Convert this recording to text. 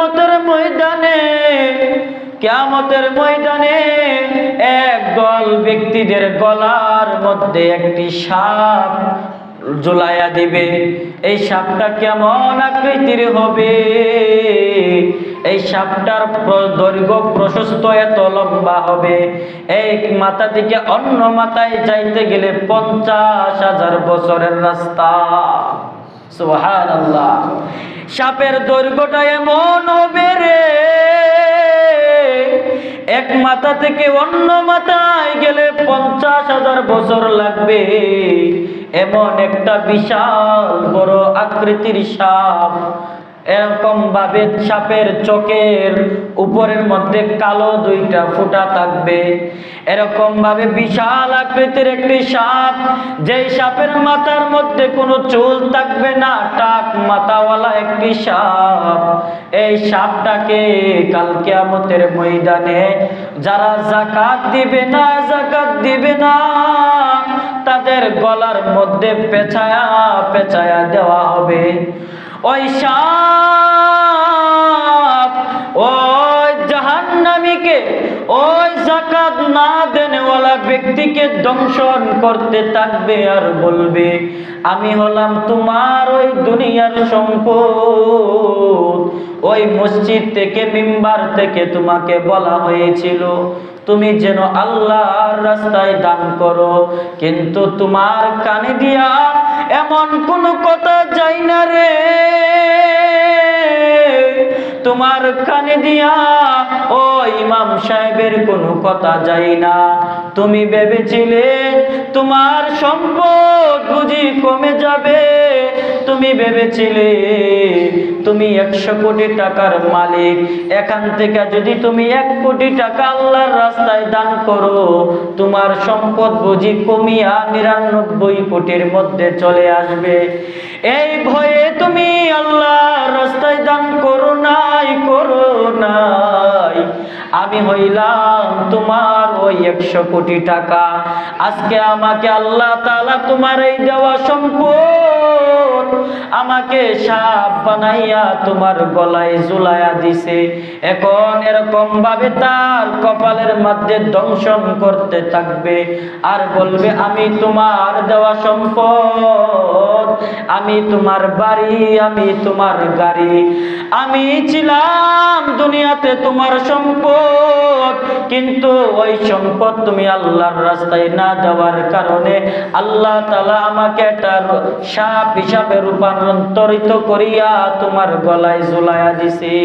কেয়ামতের ময়দানে কেয়ামতের ময়দানে এক দল ব্যক্তিদের গলার মধ্যে একটি সাপ ঝুলাইয়া দিবে। এই সাপটা কেমন আকৃতির হবে? এই সাপটার দৈর্ঘ্য প্রশস্ত এত লম্বা হবে। এক মাথা থেকে অন্য মাথায় যাইতে গেলে পঞ্চাশ হাজার বছরের রাস্তা। সুবহানাল্লাহ। সাপের দৈর্ঘ্যটা এমন হবে রে। এক মাথা থেকে অন্য মাথায় গেলে পঞ্চাশ হাজার বছর লাগবে। এমন একটা বিশাল বড় আকৃতির সাপ। এরকম ভাবে সাপের চোখের উপরের মধ্যে কালো দুইটা ফুটা থাকবে। এরকম ভাবে বিশাল আকৃতির একটি সাপ, যেই সাপের মাথার মধ্যে কোনো চুল থাকবে না, টাক মাথাওয়ালা একটি সাপ। এই সাপটাকে কাল কিয়ামতের ময়দানে যারা জাকাত দিবে না, জাকাত দিবে না, তাদের গলার মধ্যে পেঁচায়া পেঁচায়া দেওয়া হবে। ওই সাপ, ওই জাহান্নামীকে, ওই জাকাত না দেনেওয়ালা ব্যক্তিকে দংশন করতে থাকবে আর বলবে, আমি হলাম তোমার ওই দুনিয়ার সম্পদ। ওই মসজিদ থেকে, মিম্বার থেকে তোমাকে বলা হয়েছিল তুমি যেন আল্লাহর রাস্তায় দান করো। কিন্তু তোমার কানে দিয়া এমন কোন কথা যাই না রে। তোমার কানে দিয়া ও ইমাম সাহেবের কোনো কথা যাই না। তুমি ভেবেছিলে তোমার সম্পদ বুঝি কমে যাবে। তুমি ভেবেছিলে তুমি একশো কোটি টাকার মালিক, এখান থেকে যদি তুমি এক কোটি টাকা আল্লাহর রাস্তায় দান করো, তোমার সম্পদ বুঝি কমিয়া নিরানব্বই কোটির মধ্যে চলে আসবে। এই ভয়ে তুমি আল্লাহর রাস্তায় দান করো নাই করো নাই। আমি হইলাম তোমার ওই একশো কোটি টাকা। আজকে আমাকে আল্লাহ তাআলা তোমার এই দেওয়া সম্পদ আমাকে সাপ বানাইয়া তোমার গলায় ঝুলাইয়া দিছে। এখন এরকম ভাবে তার কপালের মধ্যে দংশন করতে থাকবে। আর বলবে, আমি তোমার দেওয়া সম্পদ, আমি তোমার বাড়ি, আমি তোমার গাড়ি। আমি ছিলাম দুনিয়াতে তোমার সম্পদ, কিন্তু ওই সম্পদ তুমি আল্লাহর রাস্তায় না দেওয়ার কারণে আল্লাহ তালা আমাকে একটা সাপ হিসাবে রূপান্তরিত করিয়া তোমার গলায় ঝুলাইয়া দিছি।